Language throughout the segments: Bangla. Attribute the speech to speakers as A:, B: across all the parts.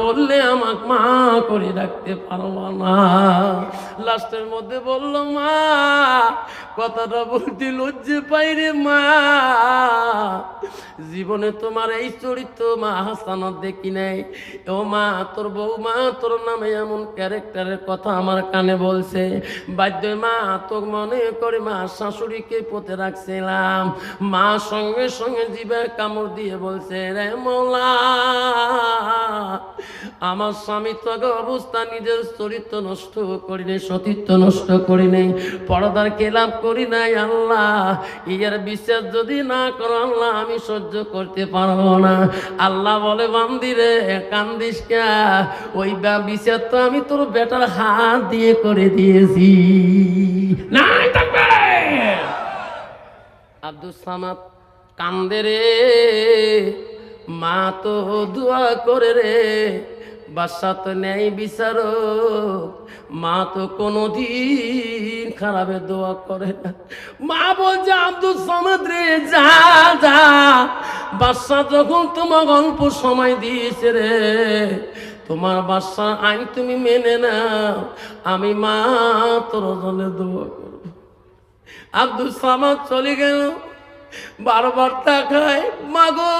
A: বললে আমাক মা করে রাখতে পারব না। লাস্টের মধ্যে বলল, মা, কথাটা বলতে লজ্জে পাই রে মা। জীবনে তোমার এই চরিত্র মা হাসানত দেখি নাই। ও মা, তোর বৌমা তোর নামে এমন ক্যারেক্টারের কথা আমার কানে বলছে। বাধ্য মা, তোর মনে করে মা শাশুড়িকে পথে রাখছিলাম। মা সঙ্গে সঙ্গে জীবের কামড় দিয়ে বলছে, রে মৌলা, আমার স্বামী তোকে অবস্থা নিজের চরিত্র নষ্ট করি নাই সতীত্ব নষ্ট করি নাই পর্দার কেলাপ করি নাই আল্লাহ। ইয়ার বিশ্বাস যদি না করো আল্লাহ আমি সহ্য করতে পারব না। আল্লাহ বলে বান্দিরে কান্দিস ওই বা- বিচার তো আমি তোর বেটার হাত দিয়ে করে দিয়েছি। নাই থাকবে আব্দুল সামাদ কান্দে রে মা তো দোয়া করে রে বাসা তো নেই বিচারো মা তো কোনোদিন খারাপে দোয়া করে না। মা বলছে, আব্দুল সমুদ্রে যা যা। বাসা যখন তোমার অল্প সময় দিয়েছে রে, তোমার বাসা আইন তুমি মেনে নাও, আমি মা তোর জন্য দোয়া করব। আব্দুল সামাদ চলে গেল। বারবার তাকায় মাগো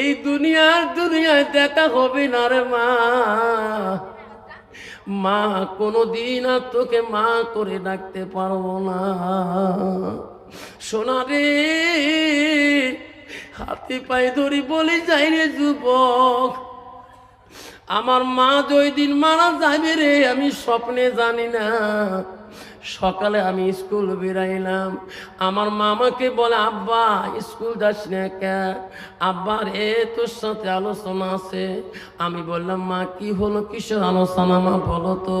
A: এই দুনিয়ার দুনিয়ায় দেখা হবে না রে মা। মা কোনো দিন আর তোকে মা করে ডাকতে পারব না। সোনা রে, হাতে পায়ে ধরি বলে যাই রে যুবক। আমার মা দিন মারা যাবে রে, আমি স্বপ্নে জানি না। সকালে আমি স্কুল বেরাইলাম। আমার মামাকে বলে, আব্বা, স্কুল যাস না কে আব্বা রে তোর সাথে আলোচনা আছে। আমি বললাম, মা, কি হলো? কিসের আলোচনা মা, বলো তো?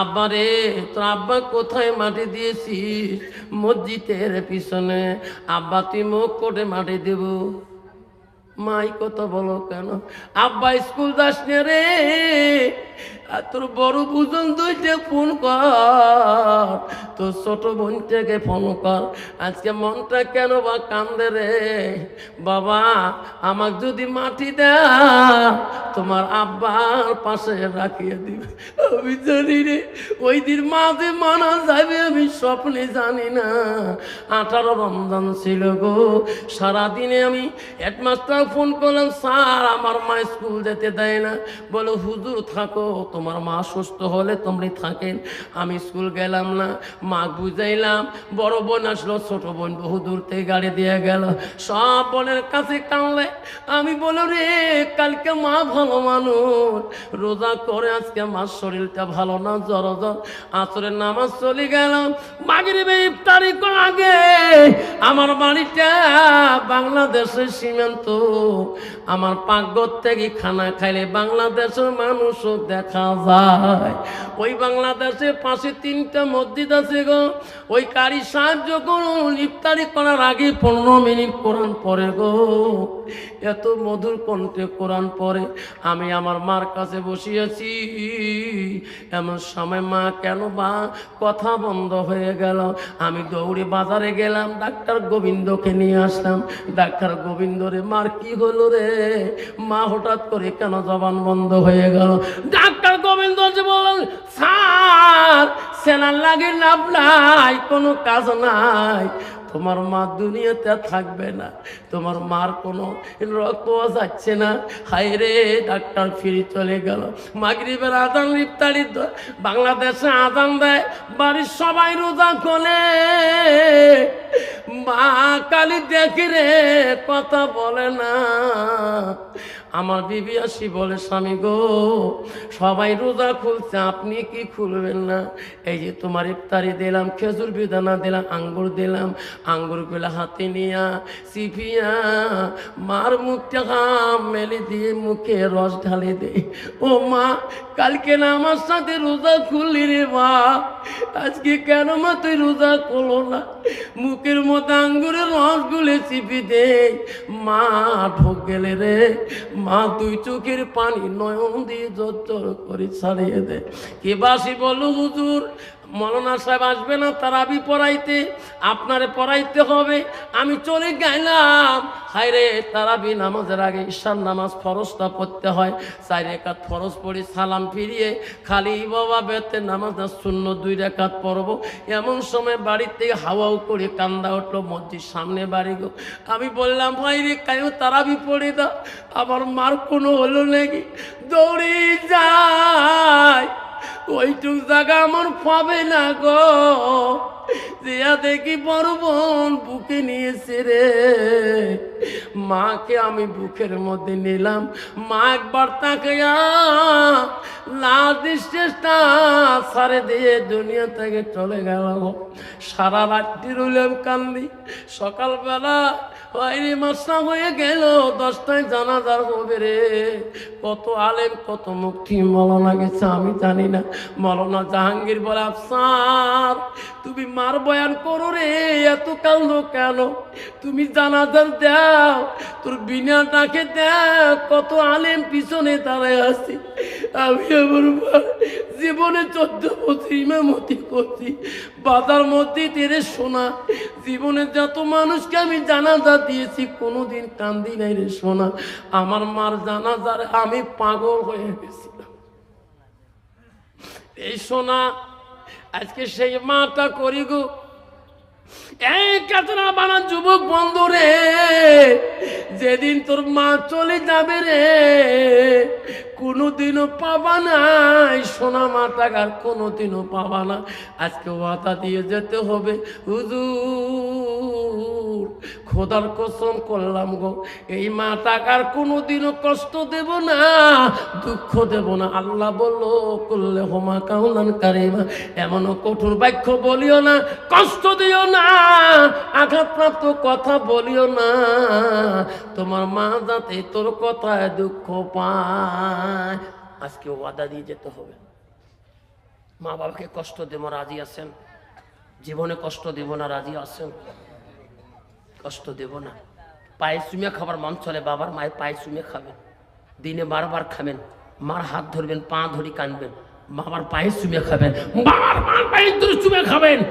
A: আব্বা রে, তোর আব্বা কোথায় মাটি দিয়েছিস? মসজিদের পিছনে। আব্বা, তুই মুখ করে মাটি দেবো। মাই, কত বলো কেন? আব্বা স্কুল যাস না রে, আর তোর বড় বুঝন দুইটা ফোন কর। তোর ছোট বোনটাকে ফোন কর। আজকে মনটা কেন বা কান্দে রে? বাবা, আমাকে যদি মাটি দেয় তোমার আব্বার পাশে রাখিয়ে দিবে। আমি জানি রে, ওই দিন মাঝে মানা যাবে, আমি স্বপ্নে জানি না। আঠারো রমজান ছিল গো, সারাদিনে আমি হেডমাস্টার ফোন করলাম, স্যার, আমার মা স্কুল যেতে দেয় না। বলো, হুজুর, থাকো, তোমার মা সুস্থ হলে তোমরা থাকেন। আমি স্কুল গেলাম না, মা বুঝাইলাম, বড় বোন আসলো, ছোট বোন বহু দূর থেকে গাড়ি দিয়ে গেল। সব বোনের কাছে কানলে আমি বলো রে, কালকে মা ভালো মানুষ। রোজা করে আজকে মার শরীরটা ভালো না, জ্বর জ্বর। আসরের নামাজ চলে গেল, মাগরিবে ইফতারি আগে আমার বাড়িটা বাংলাদেশের সীমান্ত। আমার পাকঘর থেকে খানা খাইলে বাংলাদেশের মানুষও দেখা যায়। ওই বাংলাদেশের পাশে তিনটা মসজিদ আছে গো। ওই কারি সাহায্য করুন, ইফতারি করার আগে পনেরো মিনিট কোরআন পরে গো। এত মধুর কণ্ঠে কোরআন পরে আমি আমার মার কাছে বসিয়েছি। এমন সময় মা, কেন বা? কথা বন্ধ হয়ে গেল। আমি দৌড়ে বাজারে গেলাম, ডাক্তার গোবিন্দকে নিয়ে আসলাম। ডাক্তার গোবিন্দরে মার কি হলো রে? মা হঠাৎ করে কেন জবান বন্ধ হয়ে গেল? ডাক্তার গোবিন্দ যে বলেন, স্যার, সেনার লাগে লাভ নাই, কোনো কাজ নাই। তোমার মা দুনিয়াতে থাকবে না, তোমার মার কোনো রক্ত যাচ্ছে না। হাই রে, ডাক্তার ফিরে চলে গেল। মাগরিবের আদান ইফতারি বাংলাদেশে আদান দেয়, বাড়ির সবাই রোজা খোলে। মা কালি দেখি রে, কথা বলে না। আমার বিবি আসি বলে, স্বামী গো, সবাই রোজা খুলছে, আপনি কি খুলবেন না? এই যে তোমার ইফতারি দিলাম, খেজুর বিদানা দিলাম, আঙ্গুর দিলাম, আঙ্গুরগুলো হাতে নিয়া চিপিয়া মার মুখটা হাম মেলে দিয়ে মুখে রস ঢালে দে ও মা, কালকে না আমার সাথে রোজা খুললি রে মা? আজকে কেন মা তুই রোজা করল না? মুখের মতো আঙ্গুরের রস গুলে চিপি দে মা ঢোক গেলে রে মা, দুই চোখের পানি নয়ন দিয়ে জোর করে ছাড়িয়ে দে কে বাসি বলো হুজুর, মৌলানা সাহেব আসবে না তারাবি পড়াইতে? আপনারে পড়াইতে হবে। আমি চলে গেলাম। হায়রে, তারাবি নামাজের আগে ঈশান নামাজ ফরজটা পড়তে হয়। চার রেখাত ফরজ পড়ি সালাম ফিরিয়ে খালি বাবা বেতে নামাজটা শূন্য দুই রেখাত পড়ব। এমন সময় থেকে হাওয়াও করে কান্দা উঠল, মসজিদ সামনে বাড়ি গো। আমি বললাম ভাই রে কায়ো তারাবি পড়ে দাও আমার মার কোনো হলো নাকি? দৌড়ে যায়। ওইটুক জায়গা আমার পাবে না গো। দিয়া দেখি বড় বুকে নিয়েছে রে। মাকে আমি বুকের মধ্যে নিলাম। মা একবার তাকে সারে দিয়ে দুনিয়া থেকে চলে গেল। সারা রাত্রি রইলাম কান্দি। সকালবেলা বাইরে মাসা হয়ে গেল, দশটায় জানাজার হবে রে। কত আলেম, কত মুক্তি মলনা গেছে, আমি জানি না। মলনা জাহাঙ্গীর বলে, আফসার, তুমি মার বয়ান করো রে, এত কান্দ কেন? তুমি জানাজার দাও, তোর বিনা ডাকে দেও, কত আলেম পিছনে দাঁড়ায় আছি। আমি আমার জীবনে চোদ্দ বছর ইমামতি করছি বাজার মধ্যে তেরে সোনা। জীবনে যত মানুষকে আমি জানাজা দিয়েছি, কোনোদিন কান্দি নাই রে সোনা। আমার মার জানাজার আমি পাগল হয়ে গেছিলাম। এই সোনা আজকে সেই মাটা করি গো। বানা যুবক বন্ধু রে, যেদিন তোর মা চলে যাবে রে, কোনোদিনও পাবা নাই। সোনা মা টাকার কোনোদিনও পাবা না। আজকে মাথা দিয়ে যেতে হবে। হুজুর। খোদার কসম করলাম গো, এই মা টাকার কোনোদিনও কষ্ট দেব না, দুঃখ দেব না। আল্লাহ বলল করলে হোমা কাউলান কারিমা এমনও কঠোর বাক্য বলিও না, কষ্ট দিও না, আঘাতপ্রাপ্ত কথা বলিও না। তোমার মা যাতে তোর কথায় দুঃখ পায়, আজকে ওয়াদা দিয়ে যেতে হবে। মা বাবাকে কষ্ট দেব, রাজি আছেন। জীবনে কষ্ট দেব না, রাজি আছেন। কষ্ট দেব না। পায়ে চুমে খাবার মন চলে, বাবার মায়ের পায়ে চুমে খাবেন। দিনে বারবার খাবেন। মার হাত ধরবেন, পা ধরি কানবেন। বাবার পায়ে চুমে খাবেন। বাবার পায়ে ধরে চুমে খাবেন।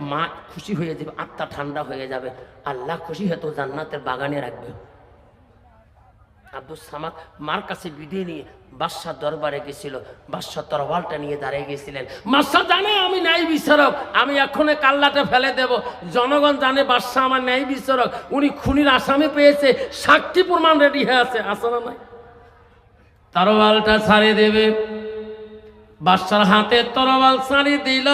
A: মা খুশি হয়ে যাবে, আত্মা ঠান্ডা হয়ে যাবে। আল্লাহ খুশি হয়তো জান্নাতের বাগানে রাখবে। আব্দুল সামাদ মার কাছে বিদায় নিয়ে বাদশাহ দরবারে গেছিল। বাদশাহ তরবালটা নিয়ে দাঁড়িয়ে গেছিলেন। বাদশাহ জানে আমি ন্যায় বিচারক, আমি এখনই কাল্লাটা ফেলে দেব। জনগণ জানে বাদশাহ আমার ন্যায় বিচারক, উনি খুনির আসামি পেয়েছে, সাক্ষী প্রমাণ রেডি হয়ে আছে আসে না নাই? তরবালটা ছাড়িয়ে দেবে। বাদশার হাতে তরবাল ছাড়িয়ে দিল।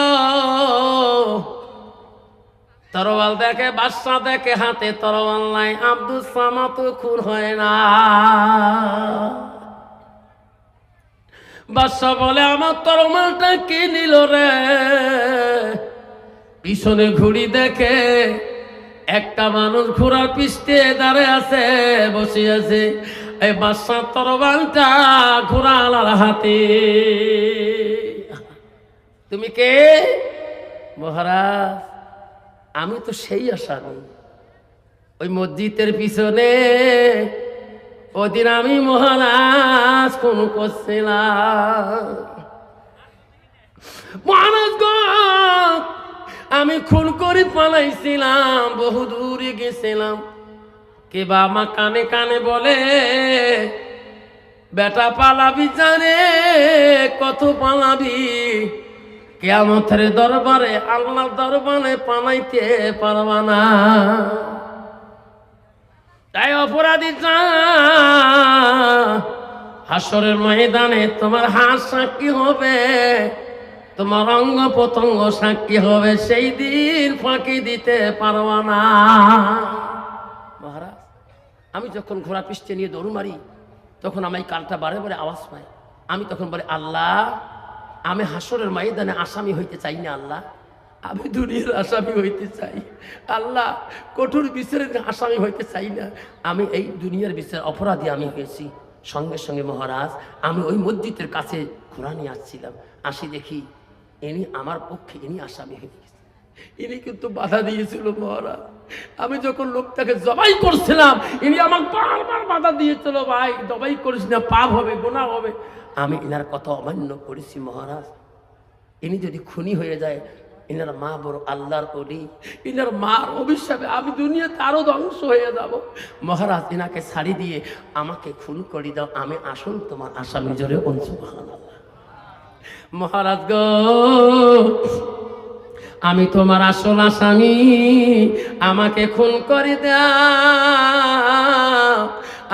A: তরোয়াল দেখে, বাদশা দেখে, হাতে তরোয়াল নাই। আব্দুল সামাত খুন হয় না। বাদশা বলে, আমার তরমালটা কি নিল রে? পিছনে ঘুড়ি দেখে, একটা মানুষ ঘোড়ার পিষ্টে দাঁড়িয়ে আছে, বসে আছে। এই বাদশার তরবালটা ঘোড়া আলার হাতে। তুমি কে? মহারাজ। আমি তো সেই আসামি ওই মসজিদের পিছনে ওদিন আমি মহারাজ কোন করছিলাম। আমি খুন করে পালাইছিলাম, বহু দূরে গেছিলাম। কে বাবা কানে কানে বলে, বেটা পালাবি জানে, কত পালাবি? কেয়ামতের দরবারে আল্লাহ দরবারে পানাইতে পারবা না। তাই অপরাধী হাসরের ময়দানে তোমার হাত সাক্ষী হবে, তোমার অঙ্গ প্রত্যঙ্গ সাক্ষী হবে, সেই দিন ফাঁকি দিতে পারবা না। মহারাজ, আমি যখন ঘোড়া পিষ্টে নিয়ে দৌড় মারি, তখন আমি কালটা বারে বারে আওয়াজ পাই আমি তখন বলি, আল্লাহ আমি হাসরের ময়দানে আসামি হইতে চাই না আল্লাহ। আমি দুনিয়ার আসামি হইতে চাই। আল্লাহ, কঠোর বিচারের আসামি হইতে চাই না। আমি এই দুনিয়ার বিচার অপরাধী আমি হয়েছি। সঙ্গে সঙ্গে মহারাজ, আমি ওই মসজিদের কাছে ঘোরা নিয়ে আসছিলাম। আসি দেখি ইনি আমার পক্ষে ইনি আসামি হয়ে গেছে। ইনি কিন্তু বাধা দিয়েছিল মহারাজ। আমি যখন লোকটাকে জবাই করছিলাম, ইনি আমার বারবার বাধা দিয়েছিল, ভাই, জবাই করিস না, পাপ হবে গোনা হবে। আমি এনার কথা অমান্য করেছি, মহারাজ। ইনি যদি খুনি হয়ে যায় ইনার মা বড় আল্লাহর অলি। ইনার মার অভিশাপে আমি দুনিয়াতে আরও ধ্বংস হয়ে যাব। মহারাজ ইনাকে ছাড়ি দিয়ে আমাকে খুন করে দাও। আমি আসল তোমার আসামি জোরে বলছো মহারাজ গ, আমি তোমার আসল আসামি। আমাকে খুন করে দাও।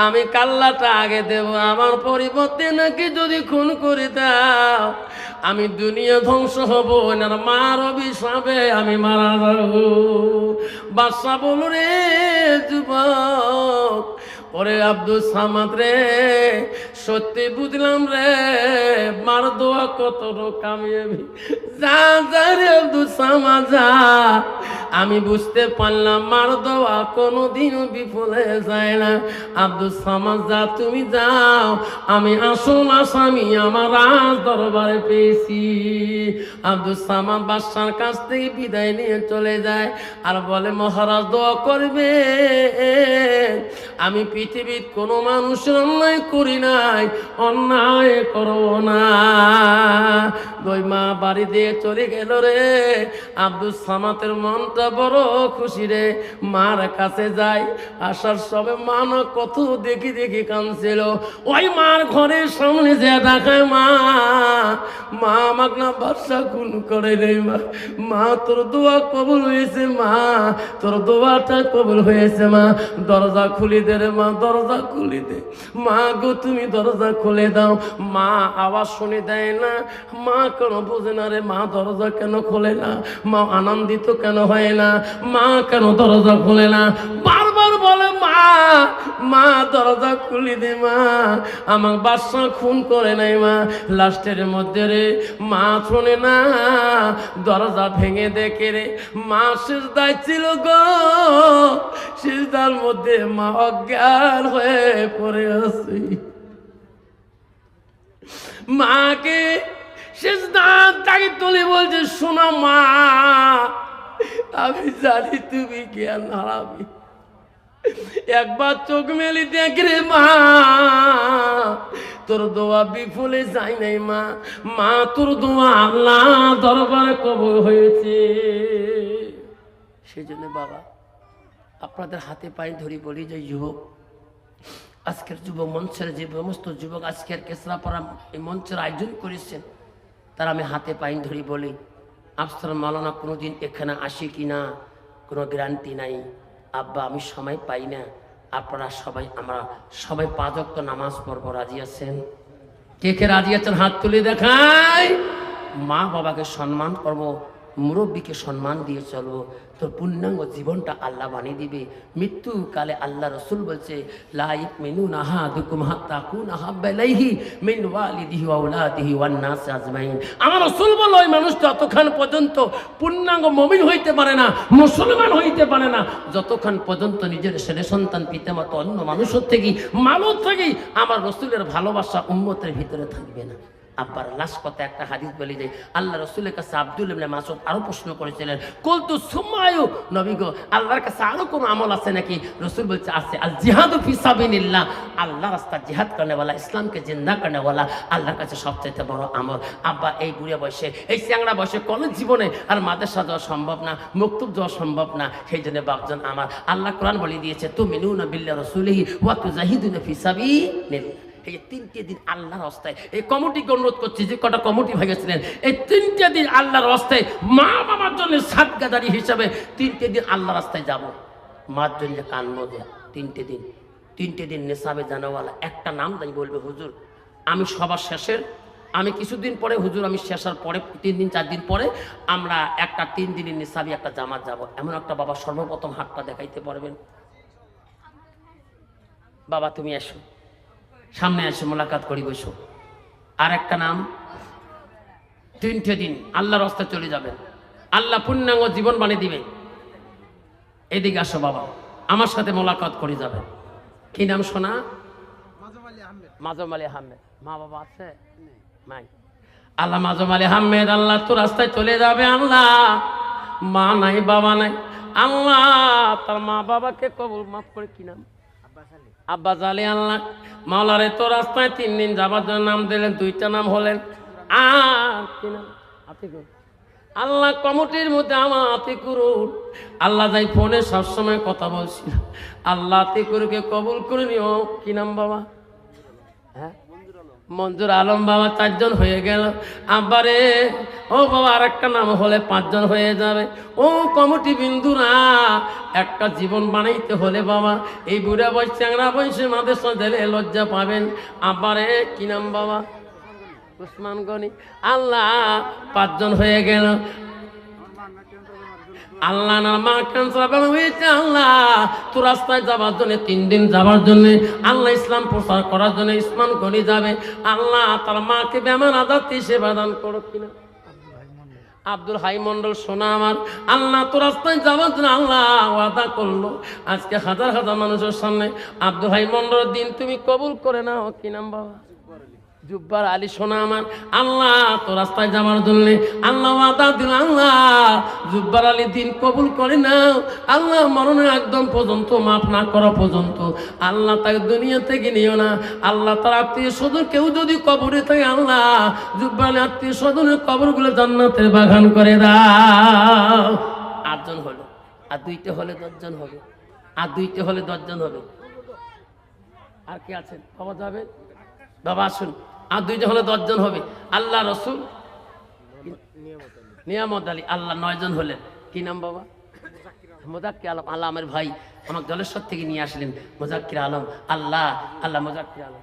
A: আমি কাল্লাটা আগে দেব, আমার পরিবর্তে নাকি যদি খুন করে দাও, আমি দুনিয়া ধ্বংস হব এনার মার অভিশাপে আমি মারা যাব। বাদশা বলুন রে যুবক ওরে আব্দুল সামাদ রে, সত্যি বুঝলাম রে, মার দোয়া কত কামিয়াবি। যা যা রে আব্দুল সামাদ, যা। আমি বুঝতে পারলাম মার দোয়া কোনোদিনও বিফলে যায় না। আব্দুল সামাদ, যা, তুমি যাও। আমি আসল আসামি আমার রাজ দরবারে পেয়েছি। আব্দুল সামাদ বাদশার কাছ থেকে বিদায় নিয়ে চলে যায় আর বলে, মহারাজ দোয়া করবে। আমি পৃথিবীর কোনো মানুষের অন্যায় করি নাই, অন্যায় করো না। দুই মা বাড়ি দিয়ে চলে গেল রে। আব্দুল সামাতের মনটা বড় খুশি রে। মার কাছে যাই, আসার সবে মা না কত দেখি দেখি কাঁদছিল। ওই মার ঘরের সামনে যে দেখায় মা মা আমাক না বাদশা খুন করে রে মা। মা, তোর দোয়া কবুল হয়েছে মা, তোর দোয়াটা কবুল হয়েছে মা। দরজা খুলি দে রে মা। দরজা খুলে দে। মা গো, তুমি দরজা খুলে দাও। মা আওয়াজ শুনে দেয় না। মা কেন বোঝে না রে, মা দরজা কেন খোলে না? মা আনন্দিত কেন হয় না? মা কেন দরজা খুলে না? বারবার বলে, মা মা, দরজা খুলি দে, মা। আমার বাসা খুন করে নাই, মা। লাস্টের মধ্যে রে, মা শোনে না, দরজা ভেঙে দেখে রে, মা শেষদায় ছিল গো। শেষদার মধ্যে মা অজ্ঞান হয়ে পড়ে আছে। মাকে দাঁত তাকে তুলে বলছে, শোনো, মা, আমি জানি তুমি জ্ঞান হারাবি একবার চোখ মেলি দেখ মা, তোর দোয়া বিফলে যাই নাই মা। মা, তোর দোয়া আল্লাহ দরবারে কবর হয়েছে। সেই জন্য বাবা, আপনাদের হাতে পায়ে ধরি বলি যে, যুবক, আজকের যুব মঞ্চের যে সমস্ত যুবক আজকের কেসরাপাড়া এই মঞ্চের আয়োজন করেছেন, তারা আমি হাতে পায়ে ধরি বলি, আফসার মালানা কোনোদিন এখানে আসে কি না, কোনো গ্যারান্টি নাই। আব্বা, আমি সময় পাই না। আপনারা সবাই, আমরা সবাই পাঁচক্ত নামাজ পড়ব। রাজি আছেন? কে কে রাজি আছেন? হাত তুলে দেখায় মা বাবাকে সম্মান করব। মুরব্বীকে সম্মান দিয়ে চলবো। তোর পূর্ণাঙ্গ জীবনটা আল্লাহ বানিয়ে দিবে। মৃত্যুকালে আল্লাহ রসুল বলছে লাইক মেনু নাহা দুকুম হাত্তা কুন আহাব্বাইলাইহি মিন ওয়ালিদিহি ওয়া আওলাদিহি ওয়ান নাস আজমাইন। আমার রসুল বলে ওই মানুষ যতক্ষণ পর্যন্ত পূর্ণাঙ্গ মমিন হইতে পারে না, মুসলমান হইতে পারে না। যতক্ষণ পর্যন্ত নিজের ছেলে সন্তান, পিতামাতা অন্য মানুষের থেকেই মানুষ থেকেই আমার রসুলের ভালোবাসা উম্মতের ভিতরে থাকবে না। আব্বার লাশ কথা একটা হাদিস বলি যে আল্লাহ রসুলের কাছে আব্দুল ইবনে মাসুদ আরও প্রশ্ন করেছিলেন, কলতু সুমায়ু নবী গো, আল্লাহর কাছে আরও কোনো আমল আছে নাকি? রসুল বলছে, আছে। আল জিহাদ ফিসাবিনিল্লা আল্লাহ রাস্তা জিহাদ করনেওয়ালা, ইসলামকে জিন্দা করনেওয়ালা, আল্লাহর কাছে সবচাইতে বড় আমল। আব্বা, এই বুড়ে বয়সে, এই চ্যাংড়া বয়সে কোনো জীবনে আর মাদ্রাসা দেওয়া সম্ভব না, মুক্তুব দেওয়া সম্ভব না, সেই জন্য বাপজন আমার। আল্লাহ কোরআন বলে দিয়েছে তুমি নুন বিল্লা রসুলি রসুলহি জাহিদুল ফিসাবি ফিসাবিনিল্লাহ এই তিনটে দিন আল্লাহর রাস্তায় এই কমিটিকে অনুরোধ করছি, যে কটা কমিটি ভেঙেছিলেন এই তিনটে দিন আল্লাহর রাস্তায় মা বাবার জন্য সাত গাদারি হিসাবে তিনটে দিন আল্লাহর রাস্তায় যাব। মার জন্য কানবো যে তিনটে দিন। তিনটে দিন নেশাবে জানাওয়ালা, একটা নাম তাই বলবে, হুজুর, আমি সবার শেষের, আমি কিছুদিন পরে, হুজুর, আমি শেষার পরে, তিন দিন, চার দিন পরে, আমরা একটা তিন দিনের নিসাবি একটা জামাত যাব। এমন একটা বাবা সর্বপ্রথম হাতটা দেখাইতে পারবেন। বাবা, তুমি এসো। সামনে এসে মোলাকাত করি, বসো। আর একটা নাম, তিনটে দিন আল্লাহর রাস্তায় চলে যাবেন। আল্লাহ পূর্ণাঙ্গ জীবন বানিয়ে দিবে এদিকে আসো বাবা, আমার সাথে মোলাকাত করে যাবেন। কি নাম শোনা? মাজম আলী আহমেদ। মা বাবা আছে? নাই। আল্লাহ মাজম আলী আহমেদ, আল্লাহ তো রাস্তায় চলে যাবে, আল্লাহ। মা নাই, বাবা নাই, আল্লাহ। তার মা বাবাকে কবুল মাফ করে কি নাম? আব্বা জালি আল্লাহ, মাওলারে তো রাস্তায় তিন দিন যাবার জন্য নাম দিলেন, দুইটা নাম হলেন আর কি নাম? আতিকুর। আল্লাহ কমিটির মধ্যে আমার আতিকুরুর আল্লাহ যাই ফোনে সবসময় কথা বলছিল। আল্লাহ আতিকুরকে কবুল করে নিও। কি নাম বাবা? হ্যাঁ? মঞ্জুর আলম বাবা চারজন হয়ে গেল। আবারে ও বাবা আর একটা নাম হলে পাঁচজন হয়ে যাবে। ও কমিটি বিন্দুরা, একটা জীবন বানাইতে হলে বাবা, এই বুড়া বয়স চ্যাংরা বয়সে মাদের সাথে লজ্জা পাবেন। আবারে কি নাম বাবা? উসমান গনি। আল্লাহ, পাঁচজন হয়ে গেল। আল্লাহ না মা ক্যান্সার হয়েছে আল্লাহ। তো রাস্তায় যাবার জন্য, তিন দিন যাবার জন্য, আল্লাহ ইসলাম প্রচার করার জন্য ইসলাম গনি যাবে। আল্লাহ তার মাকে বেমান আদাতি সেবা দান করো কিনা। আব্দুল হাই মন্ডল সোনা আমার। আল্লাহ তো রাস্তায় যাওয়ার জন্য আল্লাহ ওয়াদা করল। আজকে হাজার হাজার মানুষের সামনে আব্দুল হাই মন্ডলের দিন তুমি কবুল করে নাও, কি নাম বাবা? জুব্বার আলী সোনা আমার। আল্লাহ, তো রাস্তায় যাওয়ার জন্য আল্লাহ ওয়াদা দিল, আল্লাহ, জুব্বার আলী দিন কবুল করে নাও। আল্লাহ, মরণের একদম পর্যন্ত, মাফ না করা পর্যন্ত। আল্লাহ তাকে দুনিয়া থেকে নিও না। আল্লাহ তার আত্মীয় স্বজন কেউ যদি কবরে থাকে, আল্লাহ, জুব্বার আলী আত্মীয় স্বজনের কবরগুলো জান্নাতের বাগান করে দাও। আটজন হলো, আর দুইতে হলে দশজন হবে। আর দুইতে হলে দশজন হবে। আর কে আছেন? বাবা যাবে বাবা আসুন। আর দুইজন হলে দশজন হবে। আল্লাহ রসুল, নিয়ামত আলী, আল্লাহ নয়জন হলেন। কি নাম বাবা? মোজাক্কির আলম। আল্লাহ আমার ভাই আমাকে জলেশ্বর থেকে নিয়ে আসলেন। মোজাক্কির আলম, আল্লাহ আল্লাহ মোজাক্কির আলম।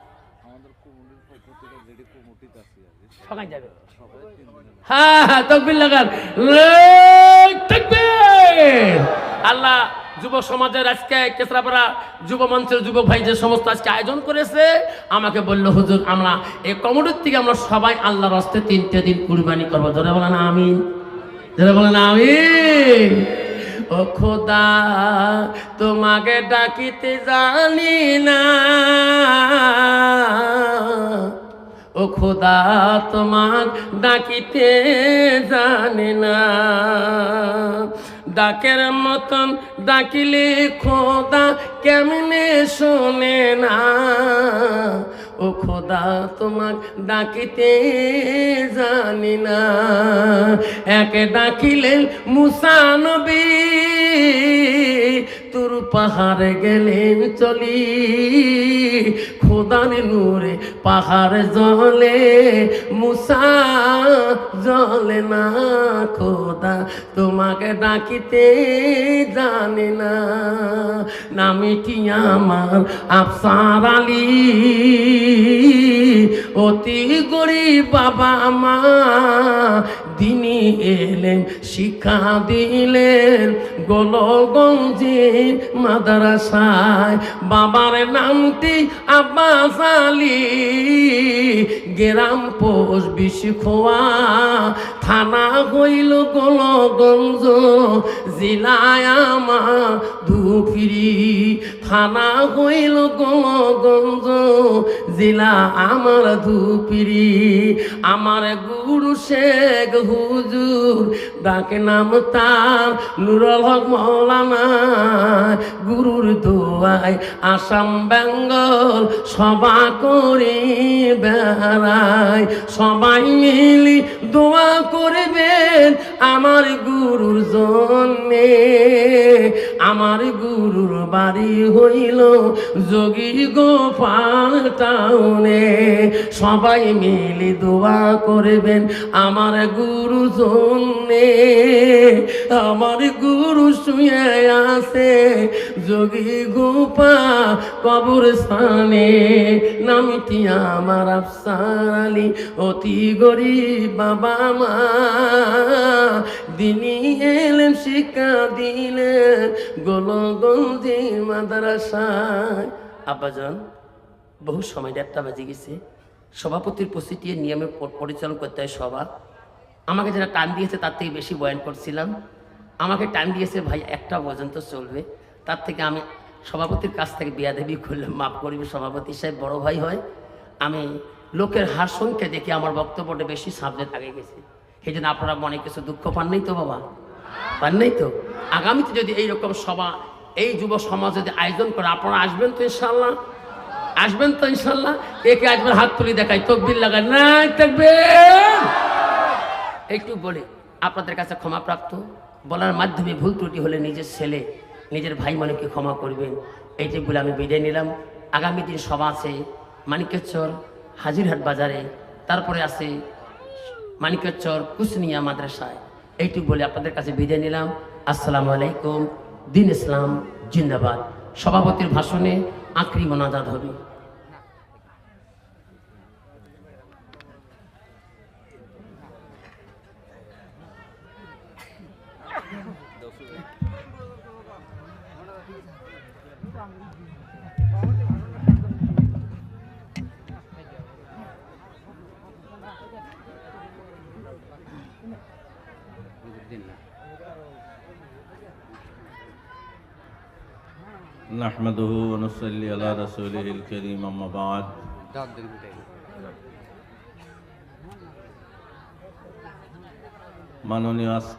A: হ্যাঁ হ্যাঁ তকবির লাগান। আল্লাহ যুব সমাজের আজকে কেসরাপাড়া যুব মঞ্চের যুবক ভাই যে সমস্ত আজকে আয়োজন করেছে, আমাকে বলল, হুজুর, আমরা এই কমিটির থেকে আমরা সবাই আল্লাহর হস্তে তিনটে দিন কুরবানি করব। ধরে বলেন আমি ধরে বলেন আমি ও খোদা, তোমাকে ডাকিতে জানি না। ও খোদা, তোমার ডাকিতে জানে না। ডাকের মতন ডাকিলে খোদা কেমনে শোনে না? ও খোদা, তোমাক ডাকিতে জানি না। একে ডাকিলেন মুসানবী তোর পাহাড়ে গেলেন চলি। খোদার নূরে পাহাড় জলে, মুসা জলে না, খোদা তোমাকে ডাকিতে জানে না। নামিটি আমার আফসার আলী? অতি গরিব বাবা মা দিনী এলেন, শিক্ষা দিলেন গোলগঞ্জের মাদ্রাসায়। বাবার নামটি আব্বাস আলী। গ্রাম পোষ বিশি খোয়া থানা হইল গোলগঞ্জ, জেলায় আমার ধুপিরি থানা হইল গোলগঞ্জ জেলা আমার ধুপিরি আমার গুরু শেখ হুজুর, ডাকে নাম তার নুরল হক মৌলানা। গুরুর দোয়াই আসাম, বেঙ্গল সভা করে বেড়ায়। সবাই মিলি দোয়া করবেন আমার গুরুর জন্যে। আমার গুরুর বাড়ি হইল যোগী গোপাল টাউনে। সবাই মিলি দোয়া করবেন আমার গুরু জন্যে আমার গুরু শুয়ে আছে। যোগী গোপা কবর স্থানে নামটি আমার আফসার অতি গরিব বাবা মা দিনী এলেন শিক্ষা দিলেন গোলগঞ্জি মাদ্রাসায়। আব্বাজান, বহু সময় দেড়টা বাজে গেছে। সভাপতির প্রস্তুতির নিয়মে পরিচালনা করতে হয় সভা। আমাকে যারা টান দিয়েছে, তার থেকে বেশি বয়ান করছিলাম। আমাকে টান দিয়েছে, ভাই, একটা পর্যন্ত চলবে। তার থেকে আমি সভাপতির কাছ থেকে বিয়াদেবি করলাম, মাফ করবি, সভাপতি সাহেব বড় ভাই হয়। আমি লোকের হাসনকে দেখে আমার বক্তব্যটা বেশি সাবজেক্ট আগে গেছে। সেই জন্য আপনারা মনে কিছু দুঃখ পান নাই তো, বাবা? পান নাই তো? আগামীতে যদি এইরকম সভা, এই যুব সমাজ যদি আয়োজন করে, আপনারা আসবেন তো ইনশাল্লাহ আসবেন তো ইনশাল্লাহ কে কে আসবেন হাত তুলি দেখাই, তকবির লাগায় না থাকবেন একটু বলে, আপনাদের কাছে ক্ষমাপ্রাপ্ত। বলার মাধ্যমে ভুল ত্রুটি হলে নিজের ছেলে, নিজের ভাই মানিককে ক্ষমা করবেন। এইটি বলে আমি বিদায় নিলাম। আগামী দিন সভা আছে মানিকেশ্বর হাজিরহাট বাজারে, তারপরে আছে মানিকেশ্বর কুসনিয়া মাদ্রাসায়। এইটুকু বলে আপনাদের কাছে বিদায় নিলাম। আসসালামু আলাইকুম। দিন ইসলাম জিন্দাবাদ। সভাপতির ভাষণে আখরি মোনাজাত হবে।
B: نحمده ونصلي على رسوله الكريم أما بعد মাননীয় আজ-